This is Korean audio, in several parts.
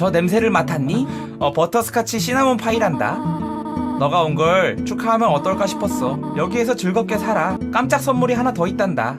저 냄새를 맡았니? 어, 버터스카치 시나몬 파이란다. 너가 온 걸 축하하면 어떨까 싶었어. 여기에서 즐겁게 살아. 깜짝 선물이 하나 더 있단다.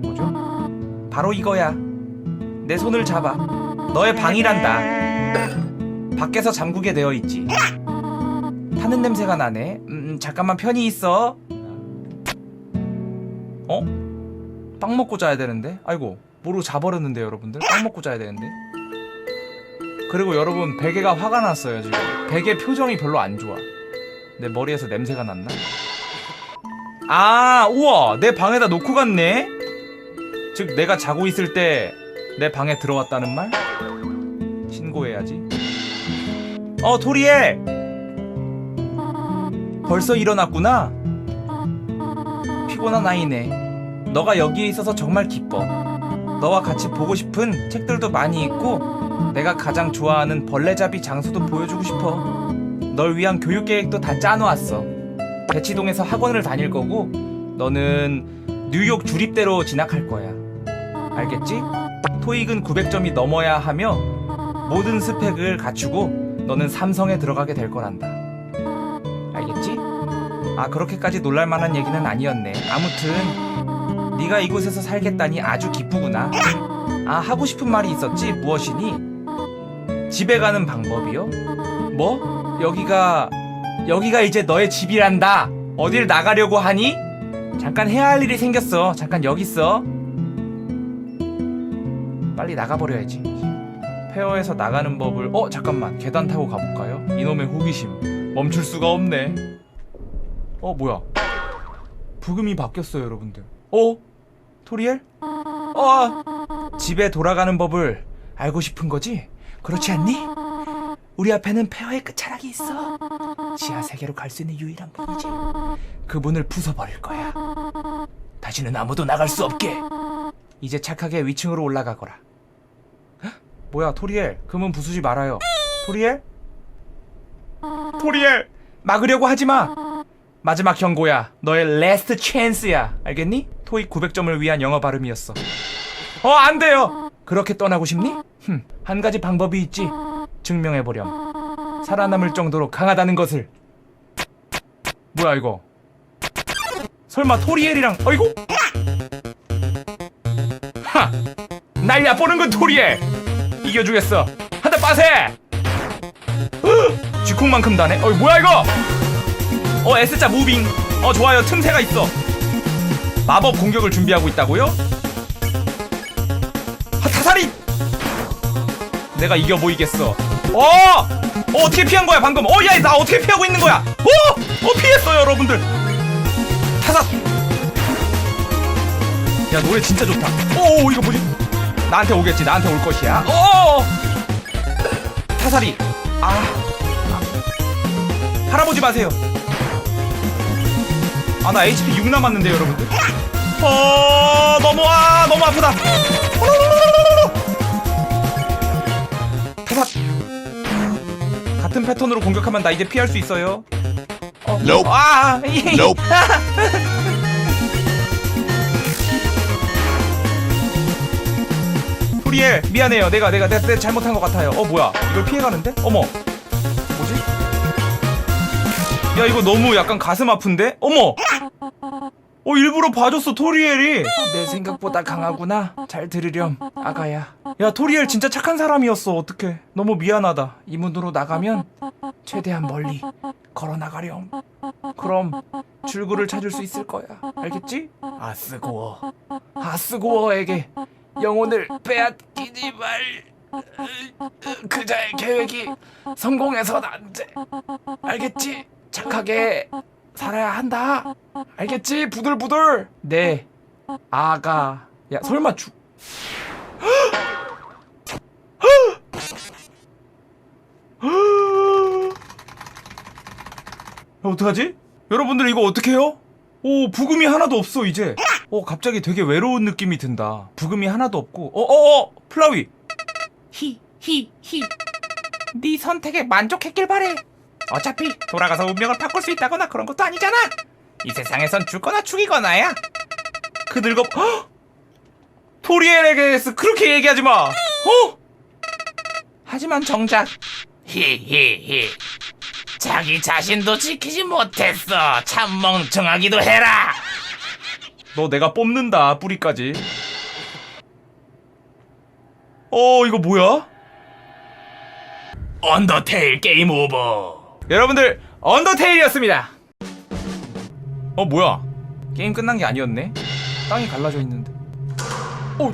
뭐죠? 바로 이거야. 내 손을 잡아. 너의 방이란다. 밖에서 잠그게 되어 있지. 타는 냄새가 나네. 음, 잠깐만 편히 있어. 어? 빵 먹고 자야 되는데? 아이고, 모르고 자버렸는데 여러분들? 빵 먹고 자야 되는데? 그리고 여러분 베개가 화가 났어요 지금. 베개 표정이 별로 안 좋아. 내 머리에서 냄새가 났나? 아, 우와, 내 방에다 놓고 갔네. 즉 내가 자고 있을 때 내 방에 들어왔다는 말? 신고해야지. 어, 토리엘. 벌써 일어났구나. 피곤한 아이네. 너가 여기에 있어서 정말 기뻐. 너와 같이 보고 싶은 책들도 많이 있고 내가 가장 좋아하는 벌레잡이 장소도 보여주고 싶어. 널 위한 교육 계획도 다 짜놓았어. 대치동에서 학원을 다닐 거고 너는 뉴욕 주립대로 진학할 거야. 알겠지? 토익은 900점이 넘어야 하며 모든 스펙을 갖추고 너는 삼성에 들어가게 될 거란다. 알겠지? 아 그렇게까지 놀랄 만한 얘기는 아니었네. 아무튼 네가 이곳에서 살겠다니 아주 기쁘구나. 아 하고 싶은 말이 있었지 무엇이니? 집에 가는 방법이요? 뭐? 여기가 여기가 이제 너의 집이란다. 어딜 나가려고 하니? 잠깐 해야 할 일이 생겼어. 잠깐 여기 있어. 빨리 나가버려야지. 페어에서 나가는 법을 어 잠깐만 계단 타고 가볼까요? 이놈의 호기심 멈출 수가 없네. 어 뭐야? 부금이 바뀌었어요 여러분들. 어? 토리엘? 어 집에 돌아가는 법을 알고 싶은 거지? 그렇지 않니? 우리 앞에는 페어의 끝자락이 있어. 지하 세계로 갈 수 있는 유일한 문이지. 그 문을 부숴버릴 거야. 다시는 아무도 나갈 수 없게. 이제 착하게 위층으로 올라가거라. 헉? 뭐야, 토리엘? 그 문 부수지 말아요. 토리엘? 토리엘! 막으려고 하지 마! 마지막 경고야. 너의 레스트 찬스야. 알겠니? 토익 900점을 위한 영어 발음이었어. 어, 안 돼요! 그렇게 떠나고 싶니? 흠, 한 가지 방법이 있지. 증명해보렴. 살아남을 정도로 강하다는 것을. 뭐야, 이거? 설마 토리엘이랑, 어이구? 하! 날 얕보는 건 토리엘! 이겨주겠어. 한대 빠세! 으! 쥐콩만큼 다네. 어이, 뭐야, 이거? 어, S자 무빙. 어, 좋아요. 틈새가 있어. 마법 공격을 준비하고 있다고요? 내가 이겨 보이겠어. 어! 어, 어떻게 피한 거야, 방금? 어, 야, 나 어떻게 피하고 있는 거야? 어! 어, 피했어요, 여러분들. 타살! 야, 노래 진짜 좋다. 오, 이거 뭐지? 나한테 오겠지, 나한테 올 것이야. 어! 타살이. 아. 아. 할아버지 마세요. 아, 나 HP 6 남았는데, 여러분들. 어, 너무, 아, 너무 아프다. 타 패턴으로 공격하면 나 이제 피할 수 있어요. 어, Nope. 아, 이- Nope. 프리엘 미안해요. 내가 내가 내가, 내가 잘못한 것 같아요. 어 뭐야? 이걸 피해가는데? 어머. 뭐지? 야 이거 너무 약간 가슴 아픈데? 어머. 어 일부러 봐줬어 토리엘이. 내 생각보다 강하구나. 잘 들으렴 아가야. 야 토리엘 진짜 착한 사람이었어. 어떡해. 너무 미안하다. 이 문으로 나가면 최대한 멀리 걸어 나가렴. 그럼 출구를 찾을 수 있을 거야. 알겠지? 아스고어. 아스고어에게 영혼을 빼앗기지 말. 그자의 계획이 성공해선 안 돼. 알겠지? 착하게 살아야 한다. 알겠지? 부들부들. 네. 아가. 야, 설마 죽. 야, 어떡하지? 여러분들 이거 어떡해요? 오, 부금이 하나도 없어, 이제. 어, 갑자기 되게 외로운 느낌이 든다. 부금이 하나도 없고. 어, 어, 어! 플라위! 히, 히, 히. 네 선택에 만족했길 바래. 어차피 돌아가서 운명을 바꿀 수 있다거나 그런 것도 아니잖아. 이 세상에선 죽거나 죽이거나야. 그 늙어, 헉! 토리엘에게 그렇게 얘기하지 마. 어? 하지만 정작 히히히. 자기 자신도 지키지 못했어. 참 멍청하기도 해라. 너 내가 뽑는다 뿌리까지. 어 이거 뭐야? 언더테일 게임 오버. 여러분들 언더테일이었습니다. 어 뭐야? 게임 끝난 게 아니었네. 땅이 갈라져 있는데. 어.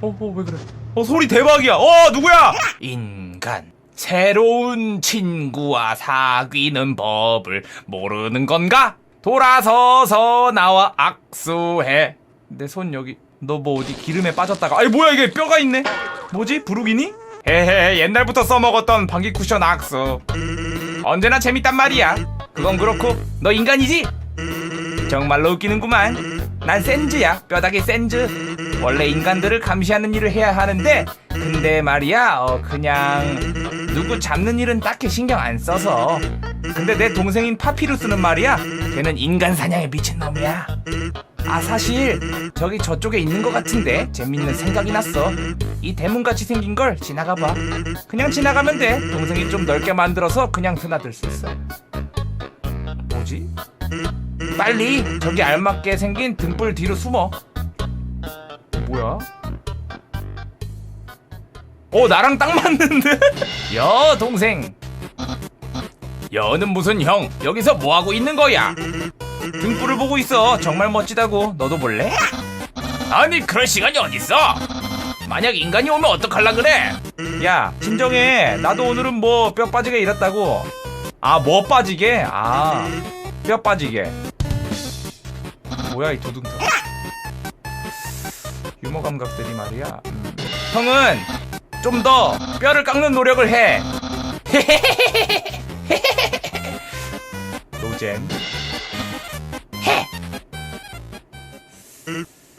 어어왜 그래? 어 소리 대박이야. 어 누구야? 인간. 새로운 친구와 사귀는 법을 모르는 건가? 돌아서서 나와 악수해. 내 손 여기. 너 뭐 어디 기름에 빠졌다가. 아니 뭐야 이게 뼈가 있네. 뭐지 부르기니? 헤헤 옛날부터 써먹었던 방귀 쿠션 악수. 언제나 재밌단 말이야. 그건 그렇고 너 인간이지? 정말로 웃기는구만. 난 센즈야. 뼈다귀 센즈. 원래 인간들을 감시하는 일을 해야 하는데 근데 말이야 어 그냥 누구 잡는 일은 딱히 신경 안 써서 근데 내 동생인 파피루스는 말이야 걔는 인간 사냥에 미친 놈이야 아 사실 저기 저쪽에 있는 것 같은데 재밌는 생각이 났어. 이 대문같이 생긴 걸 지나가봐. 그냥 지나가면 돼. 동생이 좀 넓게 만들어서 그냥 드나들 수 있어. 뭐지? 빨리 저기 알맞게 생긴 등불 뒤로 숨어. 뭐야? 어 나랑 딱 맞는데? 여 동생. 여는 무슨 형? 여기서 뭐하고 있는 거야 등불을 보고 있어 정말 멋지다고 너도 볼래? 아니 그럴 시간이 어딨어? 만약 인간이 오면 어떡할라 그래? 야 진정해 나도 오늘은 뭐 뼈 빠지게 일했다고 아 뭐 빠지게? 아 뼈 빠지게 뭐야 이 도둑들 유머 감각들이 말이야 음. 형은 좀 더 뼈를 깎는 노력을 해 노잼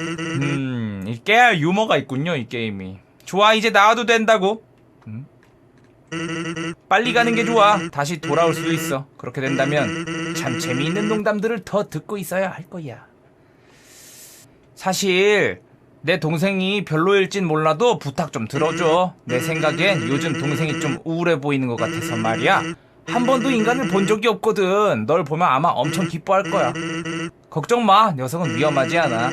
음 이게 유머가 있군요 이 게임이 좋아 이제 나와도 된다고 음? 빨리 가는 게 좋아. 다시 돌아올 수도 있어. 그렇게 된다면 참 재미있는 농담들을 더 듣고 있어야 할 거야. 사실 내 동생이 별로일진 몰라도 부탁 좀 들어줘. 내 생각엔 요즘 동생이 좀 우울해 보이는 것 같아서 말이야. 한 번도 인간을 본 적이 없거든. 널 보면 아마 엄청 기뻐할 거야. 걱정 마. 녀석은 위험하지 않아.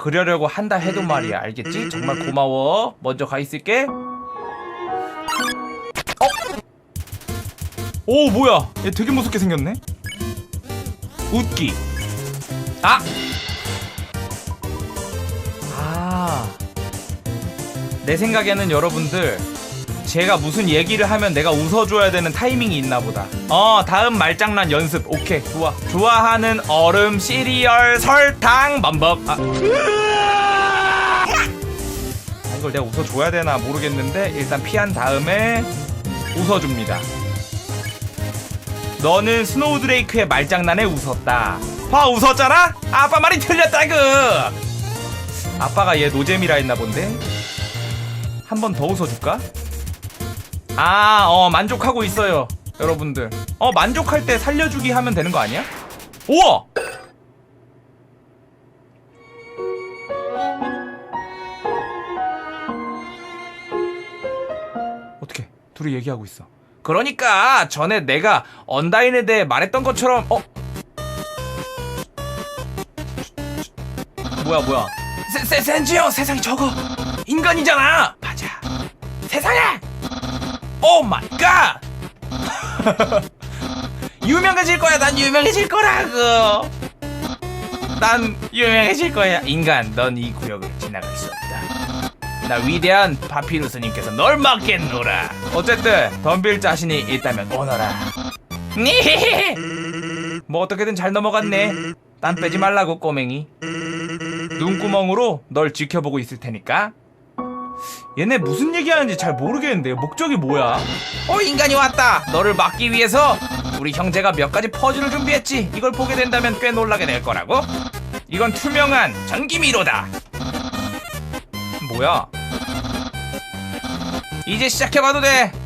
그러려고 한다 해도 말이야. 알겠지? 정말 고마워. 먼저 가 있을게. 오 뭐야 얘 되게 무섭게 생겼네 웃기 아! 아. 내 생각에는 여러분들 제가 무슨 얘기를 하면 내가 웃어줘야 되는 타이밍이 있나 보다 어 다음 말장난 연습 오케이 좋아 좋아하는 얼음 시리얼 설탕 범벅 아. 아, 이걸 내가 웃어줘야 되나 모르겠는데 일단 피한 다음에 웃어줍니다 너는 스노우 드레이크의 말장난에 웃었다. 봐 웃었잖아? 아빠 말이 틀렸다구. 아빠가 얘 노잼이라 했나 본데. 한 번 더 웃어줄까? 아, 어 만족하고 있어요, 여러분들. 어 만족할 때 살려주기 하면 되는 거 아니야? 우와! 어떻게? 둘이 얘기하고 있어. 그러니까 전에 내가 언다인에 대해 말했던 것처럼 어 뭐야 뭐야 세, 세, 센지요 세상이 저거 인간이잖아 맞아 세상에 오 마이 갓 유명해질 거야 난 유명해질 거라고 난 유명해질 거야 인간 넌 이 구역을 지나갈 수 없다 나 위대한 파피루스님께서 널 막겠노라. 어쨌든 덤빌 자신이 있다면 오너라. 니. 뭐 어떻게든 잘 넘어갔네. 땀 빼지 말라고 꼬맹이. 눈구멍으로 널 지켜보고 있을 테니까. 얘네 무슨 얘기하는지 잘 모르겠는데 목적이 뭐야? 어 인간이 왔다. 너를 막기 위해서 우리 형제가 몇 가지 퍼즐을 준비했지. 이걸 보게 된다면 꽤 놀라게 될 거라고. 이건 투명한 전기미로다. 뭐야? 이제 시작해봐도 돼.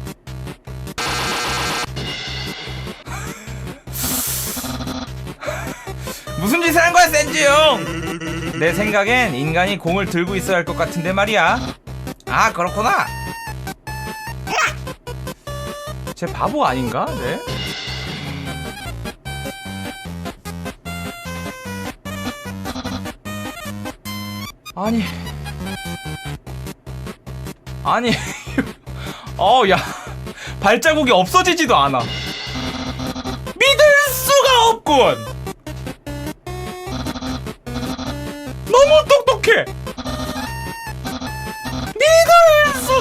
무슨 짓을 한 거야, 센지 형? 내 생각엔 인간이 공을 들고 있어야 할 것 같은데 말이야. 아 그렇구나. 제 바보 아닌가? 네. 아니. 아니. 어, 야. 발자국이 없어지지도 않아. 믿을 수가 없군!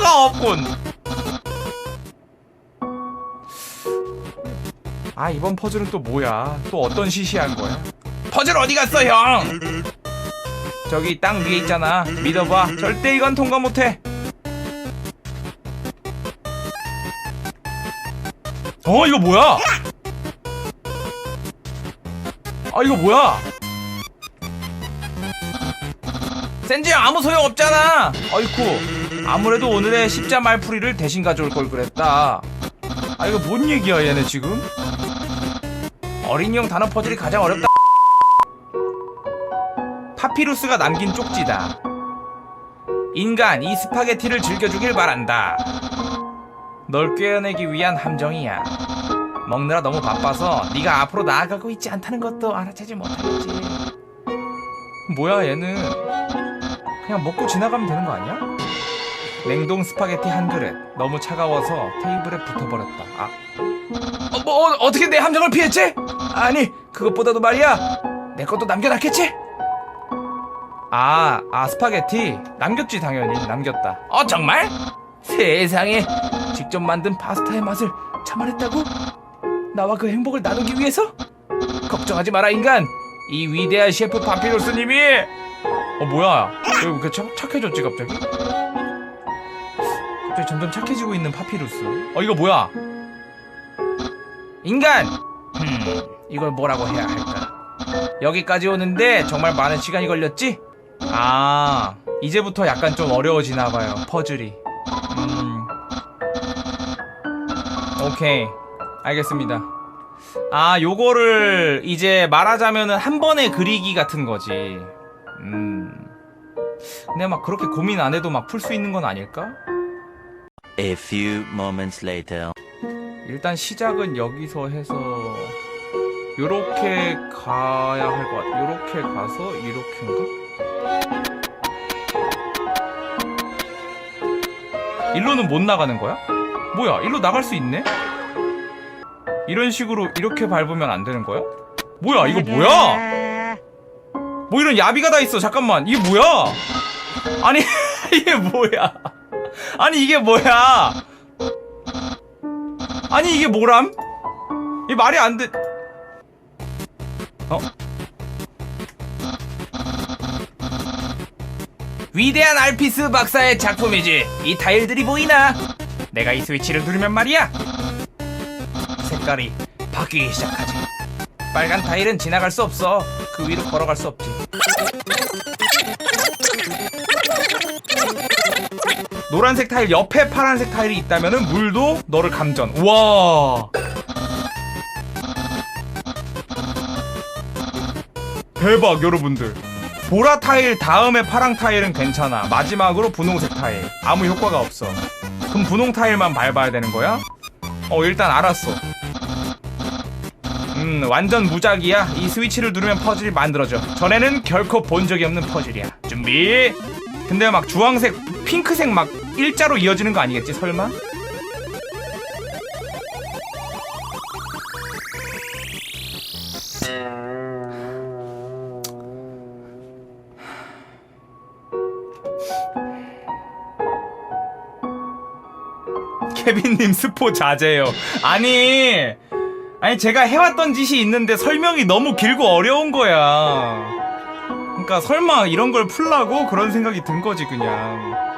수가 없군! 아, 이번 퍼즐은 또 뭐야? 또 어떤 시시한 거야? 퍼즐 어디 갔어, 형? 저기 땅 위에 있잖아. 믿어봐. 절대 이건 통과 못해. 어 이거 뭐야? 아 이거 뭐야? 센지 아무 소용 없잖아. 어이쿠. 아무래도 오늘의 십자 말 풀이를 대신 가져올 걸 그랬다. 아 이거 뭔 얘기야 얘네 지금? 어린이용 단어 퍼즐이 가장 어렵다. 파피루스가 남긴 쪽지다. 인간 이 스파게티를 즐겨주길 바란다. 널 꿰어내기 위한 함정이야. 먹느라 너무 바빠서 네가 앞으로 나아가고 있지 않다는 것도 알아채지 못하겠지. 뭐야 얘는 그냥 먹고 지나가면 되는 거 아니야? 냉동 스파게티 한 그릇 너무 차가워서 테이블에 붙어버렸다. 아, 어, 뭐 어, 어떻게 내 함정을 피했지? 아니 그것보다도 말이야 내 것도 남겨놨겠지? 아, 아 스파게티 남겼지 당연히 남겼다. 어 정말? 세상에 직접 만든 파스타의 맛을 참아냈다고? 나와 그 행복을 나누기 위해서? 걱정하지 마라 인간. 이 위대한 셰프 파피루스님이 어 뭐야? 왜 이렇게 착, 착해졌지 갑자기? 갑자기 점점 착해지고 있는 파피루스. 어 이거 뭐야? 인간. 음, 이걸 뭐라고 해야 할까? 여기까지 오는데 정말 많은 시간이 걸렸지? 아, 이제부터 약간 좀 어려워지나 봐요. 퍼즐이. 음. 오케이. 알겠습니다. 아, 요거를 이제 말하자면은 한 번에 그리기 같은 거지. 음. 근데 막 그렇게 고민 안 해도 막 풀 수 있는 건 아닐까? A few moments later. 일단 시작은 여기서 해서 요렇게 가야 할 것 같아. 요렇게 가서 이렇게인가? 일로는 못 나가는 거야? 뭐야? 일로 나갈 수 있네? 이런 식으로 이렇게 밟으면 안 되는 거야? 뭐야? 이거 뭐야? 뭐 이런 야비가 다 있어. 잠깐만. 이게 뭐야? 아니, 이게 뭐야? 아니, 이게 뭐야? 아니 이게 뭐람? 이 말이 안 돼. 어? 위대한 알피스 박사의 작품이지. 이 타일들이 보이나? 내가 이 스위치를 누르면 말이야. 색깔이 바뀌기 시작하지. 빨간 타일은 지나갈 수 없어. 그 위로 걸어갈 수 없지. 노란색 타일 옆에 파란색 타일이 있다면은 물도 너를 감전. 와. 대박 여러분들. 보라 타일 다음에 파랑 타일은 괜찮아. 마지막으로 분홍색 타일. 아무 효과가 없어. 그럼 분홍 타일만 밟아야 되는 거야? 어 일단 알았어. 음 완전 무작이야. 이 스위치를 누르면 퍼즐이 만들어져. 전에는 결코 본 적이 없는 퍼즐이야. 준비. 근데 막 주황색, 핑크색 막 일자로 이어지는 거 아니겠지 설마? 케빈님 스포 자제요. 아니, 아니 제가 해왔던 짓이 있는데 설명이 너무 길고 어려운 거야. 그러니까 설마 이런 걸 풀라고 그런 생각이 든 거지 그냥.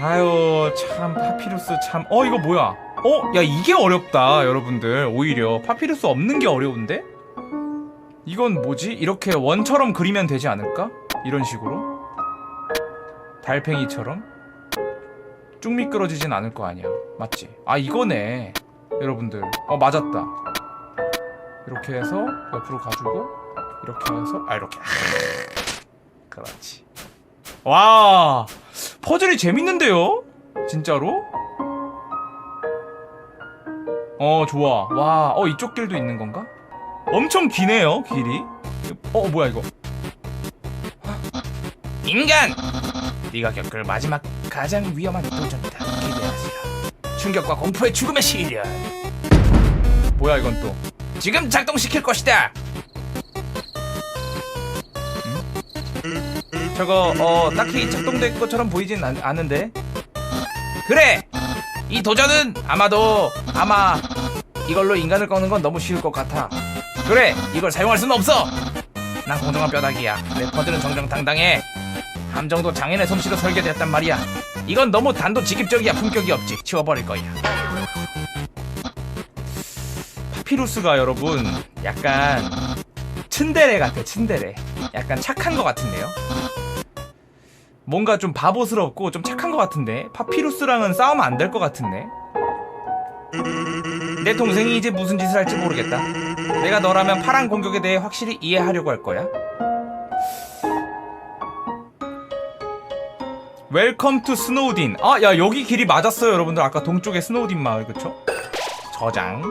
아유 참 파피루스 참. 어 이거 뭐야? 어? 야 이게 어렵다 여러분들 오히려 파피루스 없는 게 어려운데? 이건 뭐지? 이렇게 원처럼 그리면 되지 않을까? 이런 식으로 달팽이처럼 쭉 미끄러지진 않을 거 아니야 맞지? 아 이거네 여러분들 어 맞았다 이렇게 해서 옆으로 가지고 이렇게 해서 아 이렇게 그렇지. 와 퍼즐이 재밌는데요? 진짜로? 어 좋아. 와 어 이쪽 길도 있는 건가? 엄청 기네요 길이. 어 뭐야 이거? 인간! 네가 겪을 마지막 가장 위험한 도전이다. 기대하세요. 충격과 공포의 죽음의 시련. 뭐야 이건 또? 지금 작동시킬 것이다. 저거 어 딱히 작동된 것처럼 보이진 않, 않는데. 그래! 이 도전은 아마도 아마 이걸로 인간을 꺼는 건 너무 쉬울 것 같아. 그래! 이걸 사용할 수는 없어! 난 공정한 뼈다귀야. 내 퍼즐은 정정당당해. 함정도 장인의 솜씨로 설계되었단 말이야. 이건 너무 단도직입적이야. 품격이 없지. 치워버릴 거야. 파피루스가 여러분 약간 츤데레 같아 츤데레 약간 착한 것 같은데요 뭔가 좀 바보스럽고 좀 착한 것 같은데? 파피루스랑은 싸우면 안 될 것 같은데? 내 동생이 이제 무슨 짓을 할지 모르겠다. 내가 너라면 파란 공격에 대해 확실히 이해하려고 할 거야. 웰컴 투 스노우딘 아야 여기 길이 맞았어요 여러분들. 아까 동쪽에 스노우딘 마을 그쵸? 저장